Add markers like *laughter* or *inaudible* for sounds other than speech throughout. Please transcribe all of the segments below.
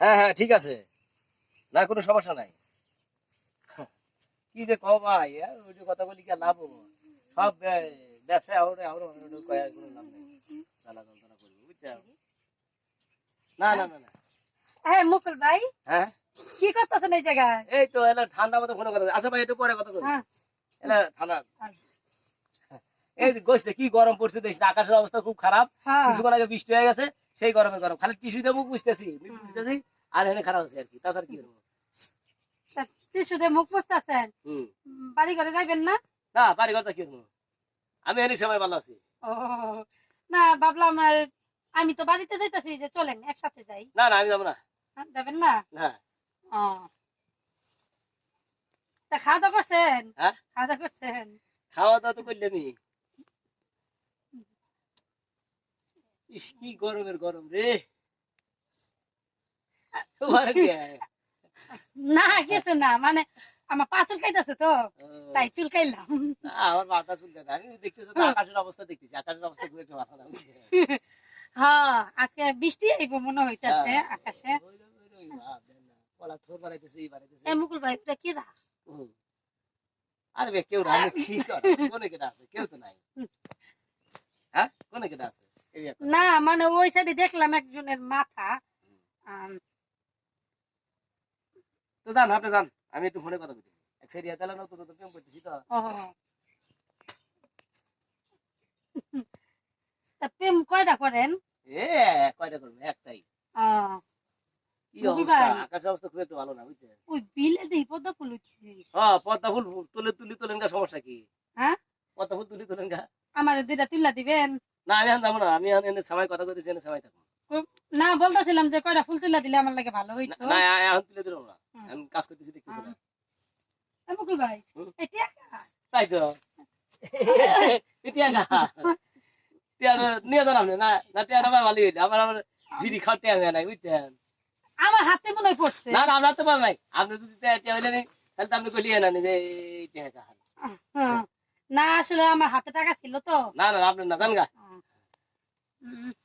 হ্যাঁ হ্যাঁ ঠিক আছে। না কোনো সমস্যা নাই। কি যে কও ভাই ওই যে কথা বলি কি লাভ? সব ব্যবসায় কয়ে আর কোনো লাভ নেই। যন্ত্রণা করব বুঝছ? না না না না। হ্যাঁ মুকুল ভাই। হ্যাঁ? কি করতেছেন এই জায়গায়? এই তো এলা ঠান্ডা মতো ফোন কথা আচ্ছা ভাই একটু পরে কথা বলি। হ্যাঁ। এলা ঠান্ডা। এই গোষ্ঠে কি গরম পড়ছে দেশ আকাশের অবস্থা খুব খারাপ। হ্যাঁ। কিছুক্ষণ আগে বৃষ্টি হয়ে গেছে সেই গরমে গরম। খালি টিস্যু দিয়ে মুখ বুঝতেছি বুঝতেছি আর এখানে খারাপ আছে আর কি। তাছাড়া কি করব? মুখ বাড়ি ঘরে না? না বাড়ি ঘরটা কি করব? আমি এনে সময় ভালো আছি। না ভাবলাম আমি তো বাড়িতে যাইতেছি যে চলেন একসাথে যাই। না না আমি যাব না। যাবেন না? না। ও। তা খাওয়া দাওয়া করছেন? হ্যাঁ? খাওয়া দাওয়া করছেন? খাওয়া দাওয়া তো করলে ইস কি গরমের গরম রে। তোমার না কিছু না মানে আমার পা তো তাই আমার মাথা চুলতে না আমি দেখতেছি তো আকাশের অবস্থা দেখতেছি আকাশের অবস্থা হ্যাঁ আজকে বৃষ্টি আইব মনে হইতাছে হ্যাঁ। আকাশে। থোর বাড়াইতেছে, এই বাড়াইতেছে। এ মুকুল ভাই ওটা কি রা? আরে বে কেউ আমি কি করে? কোনে কেটা আছে? কেউ তো নাই। হ্যাঁ? কোনে কেটা আছে। না মানে ওই সাইডে দেখলাম একজনের মাথা। তো যান আপনি যান। আমি একটু ফোনে কথা বলি। এক সাইড নতুন নতুন প্রেম করতেছি তো। তা প্রেম কয়টা করেন? এ কয়টা করব? একটাই। হ্যাঁ তুলে তুলি হ্যাঁ? তুলি আমার দুইটা তুল্লা দিবেন। না আমি যাব না আমি এনে সময় কথা কইতেছি এনে সময় থাকব। না বলতেছিলাম যে কয়টা ফুল তুল্লা দিলে আমার লাগে ভালো না হইতো না, এখন তুলে দিলাম না। আমি কাজ করতেছি দেখতেছি না। মুকুল ভাই এটা তাই তো। খা টিয়া নিয়ে যান আপনি না না টিয়াটা ভাই ভালোই হইলে। আমার আমার বিড়ি খাওয়ার টিয়া হয় নাই বুঝছেন? আমার হাতে মনে পড়ছে। না না আমরা তো পার নাই। আপনি যদি টিয়া টিয়া হইলে নি, তাহলে তো আপনি কলিয়ে না এই টিয়া। না আসলে আমার হাতে টাকা ছিল তো। না না আপনি না জান গা *laughs*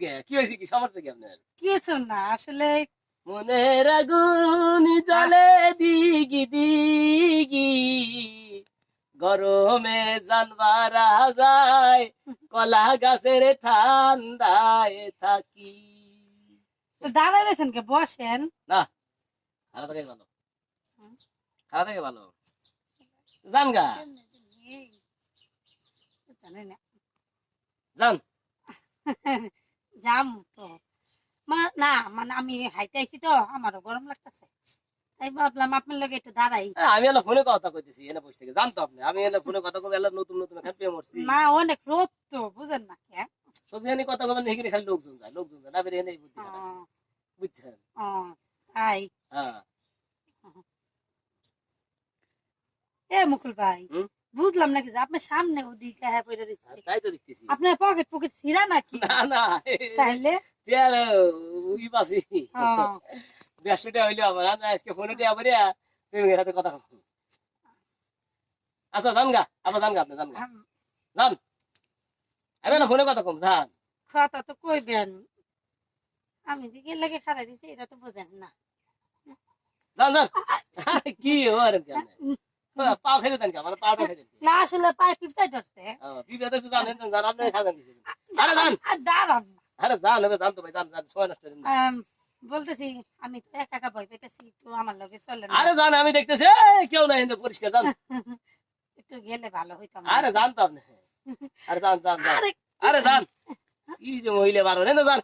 কে? কি হয়েছে কি? সমস্যা কি আপনার? কিছু না আসলে মনের আগুন জলে দিগি দিগি গরমে জানবারা যায় কলা গাছের ঠান্ডায় থাকি। দাঁড়ায় রয়েছেন কে? বসেন। না খারাপ থাকে ভালো। খারাপ থাকে ভালো। জান গা। জানি না। জান *laughs* যাম তো। না মানে আমি হাইতে আইছি তো আমারও গরম লাগতেছে। তাই ভাবলাম আপনার লগে একটু দাঁড়াই। এ, আমি এলা ফোনে কথা কইতেছি এনে বসে থেকে। জানতো আপনি আমি এলা ফোনে কথা কবে এলা নতুন নতুন এখানে পেয়ে মরছি। না অনেক রোদ তো বুঝেন না কে? সত্যি জানি কথা কবেন এখানে খালি লোকজন যায় লোকজন যায়। না বেরিয়ে নেই বুদ্ধি খাটাচ্ছে। বুঝছেন? ও, তাই। হ্যাঁ। এ মুকুল ভাই। হুম? বুঝলাম না কিছু আপনার সামনে ওদিকে হ্যাঁ রয়েছে তাই তো দেখতেছি আপনার পকেট পকেট ছিঁড়া নাকি? না না তাইলে? চেয়ার উই ও, দেড়শোটা হইল আমার আজকে ফোনে টিয়া তুমি এর কথা। আচ্ছা জান গা আবার জান গা আপনি জান গা জান। আমি না ফোনে কথা কম জান। কথা তো কইবেন। আমি যে গেলে খারাপ দিছি এটা তো বুঝেন না। জান জান। কি ওর দেন মানে না আসলে পায়ে পিপটাই ধরছে। জান আপনি খাবেন কিছু আরে জান! দাঁড়ান। আরে জান হবে জান তো ভাই জান জান সময় নষ্ট করেন বলতেছি আমি তো একা একা ভয় পেতেছি তো আমার লগে চলে আরে জান আমি দেখতেছি কেউ নাই কিন্তু পরিষ্কার জান। *laughs* একটু গেলে ভালো হইতো। আরে জান তো আপনি। আরে জান জান জান। আরে জান! কি যে মহিলা বারো না জান।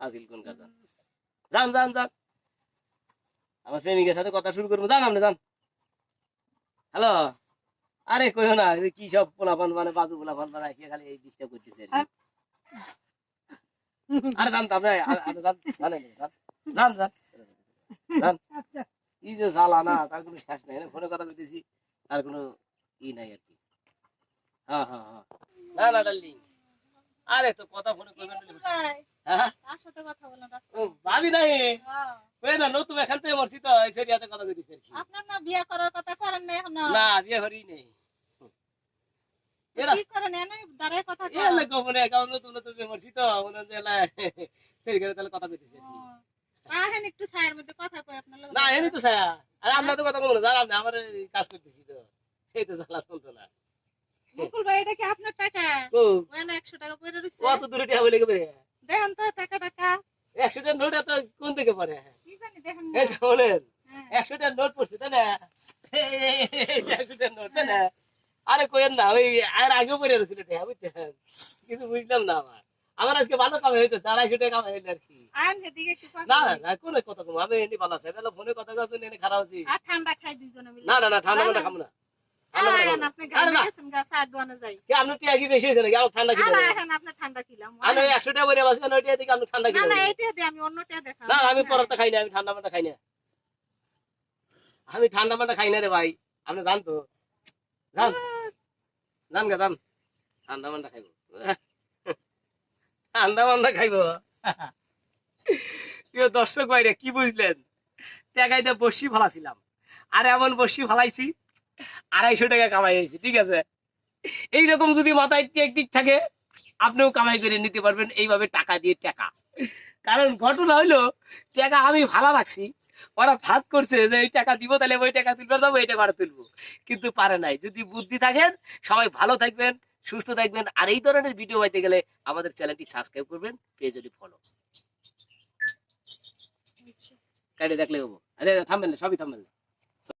আজিল কোন কাজ জান। জান জান জান। আমার প্রেমিকের সাথে কথা শুরু করব জান আপনি জান। হ্যালো? আরে কইও না কি সব পোলাপান মানে বাজু পোলাপান মানে কি খালি এই ডিস্টার্ব করতেছে আরে জান তো আরে আরে জান জানেন জান জান জান। জান। আচ্ছা। এই যে জ্বালা না তার কোনো শেষ নাই ফোনে কথা কইতেছি তার কোনো ই নাই আর কি। হ্যাঁ হ্যাঁ হ্যাঁ। না না ডার্লিং। আরে তো কথা ফোনে কইবেন হ্যাঁ সাথে কথা বলেন ও ভাবি নাই? ওই না নতুন এখান থেকে মরছি তো এই সেরিয়াতে কথা কইতেছি আপনার না বিয়ে করার কথা করেন না এখন? না বিয়ে করি নেই। কি করেন? এনে দাঁড়ায় কথা কয়? লোক একাও নতুন নতুন মেমরছি তো মনে হচ্ছে এলা সেই করে তাহলে কথা কইতেছি আহেন একটু ছায়ের মধ্যে কথা কই আপনার না তো ছায়া। আরে আমরা তো কথা বলব জানাম না আমার কাজ করতেছি তো। এই তো জ্বালা শুনতো না। মুকুল ভাই এটা কি আপনার টাকা? ও ওখানে একশো টাকা পড়ে রইছে কত দূরে টিয়া বলে গেবে দেখেন তো টাকা টাকা। নোট এত কোন থেকে পড়ে? কি জানি দেখেন এই না। তো বলেন হ্যাঁ। নোট পড়ছে তাই না? নোট তাই আরে কোয়েন না ওই আর পড়ে রয়েছিল টিয়া বুঝছেন? কিছু বুঝলাম না আমার। আমার আজকে ভালো কামাই হইতো আড়াইশো টাকা কামাই হইল আর কি। না না। কোনো কথা কম আমি এমনি ভালো আছে ফোনে কথা কথা এনে খারাপ আছি। আর ঠান্ডা খাই দুইজনে না না না ঠান্ডা। খাব না। আমি ঠান্ডা পরোটা খাই না আমি ঠান্ডা মান্ডা খাই না আমি ঠান্ডা মান্ডা খাই না রে ভাই আপনি জান তো। জান জান গা জান ঠান্ডা মান্ডা খাইব। ঠান্ডা মান্ডা খাইব। দর্শক ভাইরে কি বুঝলেন? টাকাইতে বসি ফালাছিলাম আর এমন বসি ফালাইছি আড়াইশো টাকা কামাই হয়েছে ঠিক আছে? এইরকম যদি মাথায় টেকনিক থাকে আপনিও কামাই করে নিতে পারবেন এইভাবে টাকা দিয়ে টাকা। কারণ ঘটনা হইল টাকা আমি ভালো রাখছি ওরা ভাত করছে যে এই টাকা দিব তাহলে ওই টাকা তুলবে যাব এই টাকা তুলবো। কিন্তু পারে নাই। যদি বুদ্ধি থাকেন সবাই ভালো থাকবেন সুস্থ থাকবেন আর এই ধরনের ভিডিও পাইতে গেলে আমাদের চ্যানেলটি সাবস্ক্রাইব করবেন পেজটি ফলো কাটে দেখলে হব। আরে থামবেন না, সবই থামবেন না।